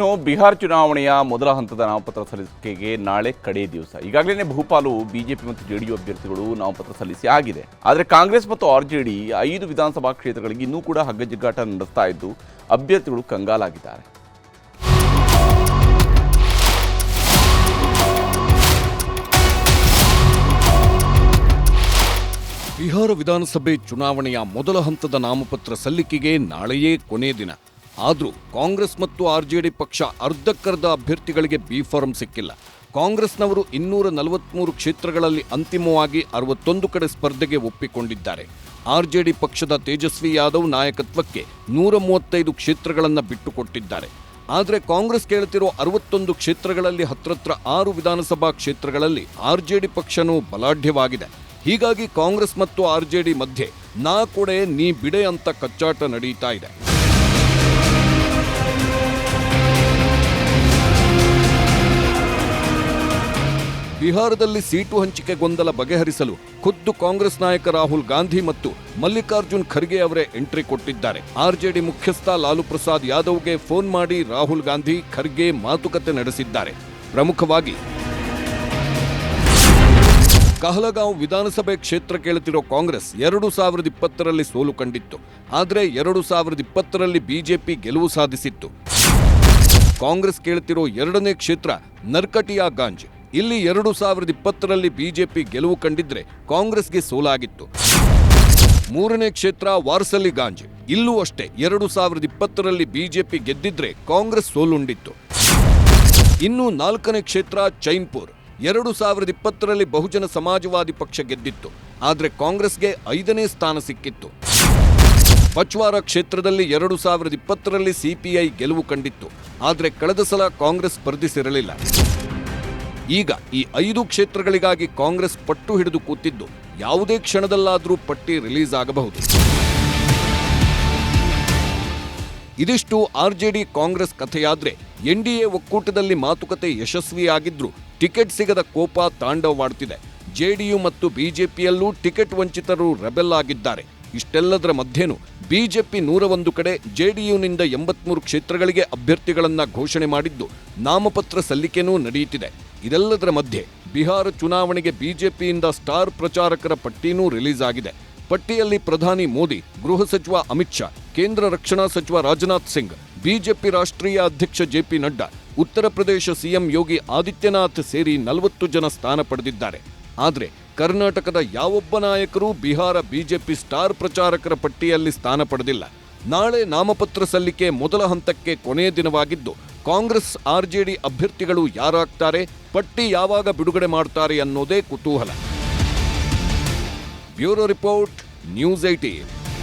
ಇನ್ನು ಬಿಹಾರ್ ಚುನಾವಣೆಯ ಮೊದಲ ಹಂತದ ನಾಮಪತ್ರ ಸಲ್ಲಿಕೆಗೆ ನಾಳೆ ಕಡೆ ದಿವಸ. ಈಗಾಗಲೇ ಬಹುಪಾಲು ಬಿಜೆಪಿ ಮತ್ತು ಜೆಡಿಯು ಅಭ್ಯರ್ಥಿಗಳು ನಾಮಪತ್ರ ಸಲ್ಲಿಸಿ ಆಗಿದೆ. ಆದರೆ ಕಾಂಗ್ರೆಸ್ ಮತ್ತು ಆರ್ ಜೆ ಐದು ವಿಧಾನಸಭಾ ಕ್ಷೇತ್ರಗಳಿಗೆ ಇನ್ನೂ ಕೂಡ ಹಗ್ಗಜಿಗ್ಗಾಟ ನಡೆಸ್ತಾ ಇದ್ದು, ಅಭ್ಯರ್ಥಿಗಳು ಕಂಗಾಲಾಗಿದ್ದಾರೆ. ಬಿಹಾರ ವಿಧಾನಸಭೆ ಚುನಾವಣೆಯ ಮೊದಲ ಹಂತದ ನಾಮಪತ್ರ ಸಲ್ಲಿಕೆಗೆ ನಾಳೆಯೇ ಕೊನೆಯ ದಿನ. ಆದರೂ ಕಾಂಗ್ರೆಸ್ ಮತ್ತು ಆರ್ಜೆಡಿ ಪಕ್ಷ ಅರ್ಧಕ್ಕರ್ಧ ಅಭ್ಯರ್ಥಿಗಳಿಗೆ ಬಿ ಫಾರಂ ಸಿಕ್ಕಿಲ್ಲ. ಕಾಂಗ್ರೆಸ್ನವರು ಇನ್ನೂರ ನಲವತ್ಮೂರು ಕ್ಷೇತ್ರಗಳಲ್ಲಿ ಅಂತಿಮವಾಗಿ ಅರವತ್ತೊಂದು ಕಡೆ ಸ್ಪರ್ಧೆಗೆ ಒಪ್ಪಿಕೊಂಡಿದ್ದಾರೆ. ಆರ್ಜೆಡಿ ಪಕ್ಷದ ತೇಜಸ್ವಿ ಯಾದವ್ ನಾಯಕತ್ವಕ್ಕೆ ನೂರ ಮೂವತ್ತೈದು ಕ್ಷೇತ್ರಗಳನ್ನು ಬಿಟ್ಟುಕೊಟ್ಟಿದ್ದಾರೆ. ಆದರೆ ಕಾಂಗ್ರೆಸ್ ಕೇಳುತ್ತಿರುವ ಅರವತ್ತೊಂದು ಕ್ಷೇತ್ರಗಳಲ್ಲಿ ಹತ್ರತ್ರ ಆರು ವಿಧಾನಸಭಾ ಕ್ಷೇತ್ರಗಳಲ್ಲಿ ಆರ್ಜೆಡಿ ಪಕ್ಷನೂ ಬಲಾಢ್ಯವಾಗಿದೆ. ಹೀಗಾಗಿ ಕಾಂಗ್ರೆಸ್ ಮತ್ತು ಆರ್ಜೆಡಿ ಮಧ್ಯೆ ನಾ ಕೊಡೆ ನೀ ಬಿಡೆ ಅಂತ ಕಚ್ಚಾಟ ನಡೀತಾ ಇದೆ. ಬಿಹಾರದಲ್ಲಿ ಸೀಟು ಹಂಚಿಕೆ ಗೊಂದಲ ಬಗೆಹರಿಸಲು ಖುದ್ದು ಕಾಂಗ್ರೆಸ್ ನಾಯಕ ರಾಹುಲ್ ಗಾಂಧಿ ಮತ್ತು ಮಲ್ಲಿಕಾರ್ಜುನ್ ಖರ್ಗೆ ಅವರೇ ಎಂಟ್ರಿ ಕೊಟ್ಟಿದ್ದಾರೆ. ಆರ್ಜೆಡಿ ಮುಖ್ಯಸ್ಥ ಲಾಲು ಪ್ರಸಾದ್ ಯಾದವ್ಗೆ ಫೋನ್ ಮಾಡಿ ರಾಹುಲ್ ಗಾಂಧಿ ಖರ್ಗೆ ಮಾತುಕತೆ ನಡೆಸಿದ್ದಾರೆ. ಪ್ರಮುಖವಾಗಿ ಕಹಲಗಾಂವ್ ವಿಧಾನಸಭೆ ಕ್ಷೇತ್ರ ಕೇಳುತ್ತಿರೋ ಕಾಂಗ್ರೆಸ್ ಎರಡು ಸಾವಿರದ ಇಪ್ಪತ್ತರಲ್ಲಿ ಸೋಲು ಕಂಡಿತ್ತು. ಆದರೆ ಎರಡು ಸಾವಿರದ ಇಪ್ಪತ್ತರಲ್ಲಿ ಬಿಜೆಪಿ ಗೆಲುವು ಸಾಧಿಸಿತ್ತು. ಕಾಂಗ್ರೆಸ್ ಕೇಳುತ್ತಿರೋ ಎರಡನೇ ಕ್ಷೇತ್ರ ನರ್ಕಟಿಯಾಗಂಜ್ ಇಲ್ಲಿ ಎರಡು ಸಾವಿರದ ಇಪ್ಪತ್ತರಲ್ಲಿ ಬಿಜೆಪಿ ಗೆಲುವು ಕಂಡಿದ್ರೆ ಕಾಂಗ್ರೆಸ್ಗೆ ಸೋಲಾಗಿತ್ತು. ಮೂರನೇ ಕ್ಷೇತ್ರ ವಾರ್ಸಲಿಗಾಂಜ್ ಇಲ್ಲೂ ಅಷ್ಟೇ ಎರಡು ಸಾವಿರದ ಇಪ್ಪತ್ತರಲ್ಲಿ ಬಿಜೆಪಿ ಗೆದ್ದಿದ್ರೆ ಕಾಂಗ್ರೆಸ್ ಸೋಲುಂಡಿತ್ತು. ಇನ್ನು ನಾಲ್ಕನೇ ಕ್ಷೇತ್ರ ಚೈನ್ಪುರ್. ಎರಡು ಸಾವಿರದ ಇಪ್ಪತ್ತರಲ್ಲಿ ಬಹುಜನ ಸಮಾಜವಾದಿ ಪಕ್ಷ ಗೆದ್ದಿತ್ತು. ಆದರೆ ಕಾಂಗ್ರೆಸ್ಗೆ ಐದನೇ ಸ್ಥಾನ ಸಿಕ್ಕಿತ್ತು. ಪಚ್ವಾರ ಕ್ಷೇತ್ರದಲ್ಲಿ ಎರಡು ಸಾವಿರದ ಇಪ್ಪತ್ತರಲ್ಲಿ ಸಿಪಿಐ ಗೆಲುವು ಕಂಡಿತ್ತು. ಆದರೆ ಕಳೆದ ಸಲ ಕಾಂಗ್ರೆಸ್ ಸ್ಪರ್ಧಿಸಿರಲಿಲ್ಲ. ಈಗ ಈ ಐದು ಕ್ಷೇತ್ರಗಳಿಗಾಗಿ ಕಾಂಗ್ರೆಸ್ ಪಟ್ಟು ಹಿಡಿದು ಕೂತಿದ್ದು ಯಾವುದೇ ಕ್ಷಣದಲ್ಲಾದರೂ ಪಟ್ಟಿ ರಿಲೀಸ್ ಆಗಬಹುದು. ಇದಿಷ್ಟು ಆರ್ಜೆಡಿ ಕಾಂಗ್ರೆಸ್ ಕಥೆಯಾದ್ರೆ ಎನ್ಡಿಎ ಒಕ್ಕೂಟದಲ್ಲಿ ಮಾತುಕತೆ ಯಶಸ್ವಿಯಾಗಿದ್ರೂ ಟಿಕೆಟ್ ಸಿಗದ ಕೋಪ ತಾಂಡವವಾಡ್ತಿದೆ ಜೆಡಿಯು ಮತ್ತು ಬಿಜೆಪಿಯಲ್ಲೂ ಟಿಕೆಟ್ ವಂಚಿತರು ರೆಬೆಲ್ ಆಗಿದ್ದಾರೆ. ಇಷ್ಟೆಲ್ಲದರ ಮಧ್ಯೆನೂ ಬಿಜೆಪಿ ನೂರ ಒಂದು ಕಡೆ ಜೆಡಿಯುನಿಂದ ಎಂಬತ್ಮೂರು ಕ್ಷೇತ್ರಗಳಿಗೆ ಅಭ್ಯರ್ಥಿಗಳನ್ನು ಘೋಷಣೆ ಮಾಡಿದ್ದು ನಾಮಪತ್ರ ಸಲ್ಲಿಕೆನೂ ನಡೆಯುತ್ತಿದೆ. ಇದೆಲ್ಲದರ ಮಧ್ಯೆ ಬಿಹಾರ ಚುನಾವಣೆಗೆ ಬಿಜೆಪಿಯಿಂದ ಸ್ಟಾರ್ ಪ್ರಚಾರಕರ ಪಟ್ಟಿನೂ ರಿಲೀಸ್ ಆಗಿದೆ. ಪಟ್ಟಿಯಲ್ಲಿ ಪ್ರಧಾನಿ ಮೋದಿ, ಗೃಹ ಸಚಿವ ಅಮಿತ್ ಶಾ, ಕೇಂದ್ರ ರಕ್ಷಣಾ ಸಚಿವ ರಾಜನಾಥ್ ಸಿಂಗ್, ಬಿಜೆಪಿ ರಾಷ್ಟ್ರೀಯ ಅಧ್ಯಕ್ಷ J P Nadda, Uttar Pradesh CM Yogi Adityanath ಸೇರಿ ನಲವತ್ತು ಜನ ಸ್ಥಾನ ಪಡೆದಿದ್ದಾರೆ. ಆದರೆ ಕರ್ನಾಟಕದ ಯಾವೊಬ್ಬ ನಾಯಕರೂ ಬಿಹಾರ ಬಿಜೆಪಿ ಸ್ಟಾರ್ ಪ್ರಚಾರಕರ ಪಟ್ಟಿಯಲ್ಲಿ ಸ್ಥಾನ ಪಡೆದಿಲ್ಲ. ನಾಳೆ ನಾಮಪತ್ರ ಸಲ್ಲಿಕೆ ಮೊದಲ ಹಂತಕ್ಕೆ ಕೊನೆಯ ದಿನವಾಗಿದ್ದು ಕಾಂಗ್ರೆಸ್ ಆರ್ಜೆಡಿ ಅಭ್ಯರ್ಥಿಗಳು ಯಾರಾಗ್ತಾರೆ ಪಟ್ಟಿ ಯಾವಾಗ ಬಿಡುಗಡೆ ಮಾಡ್ತಾರೆ ಅನ್ನೋದೇ ಕುತೂಹಲ. Bureau report news eighteen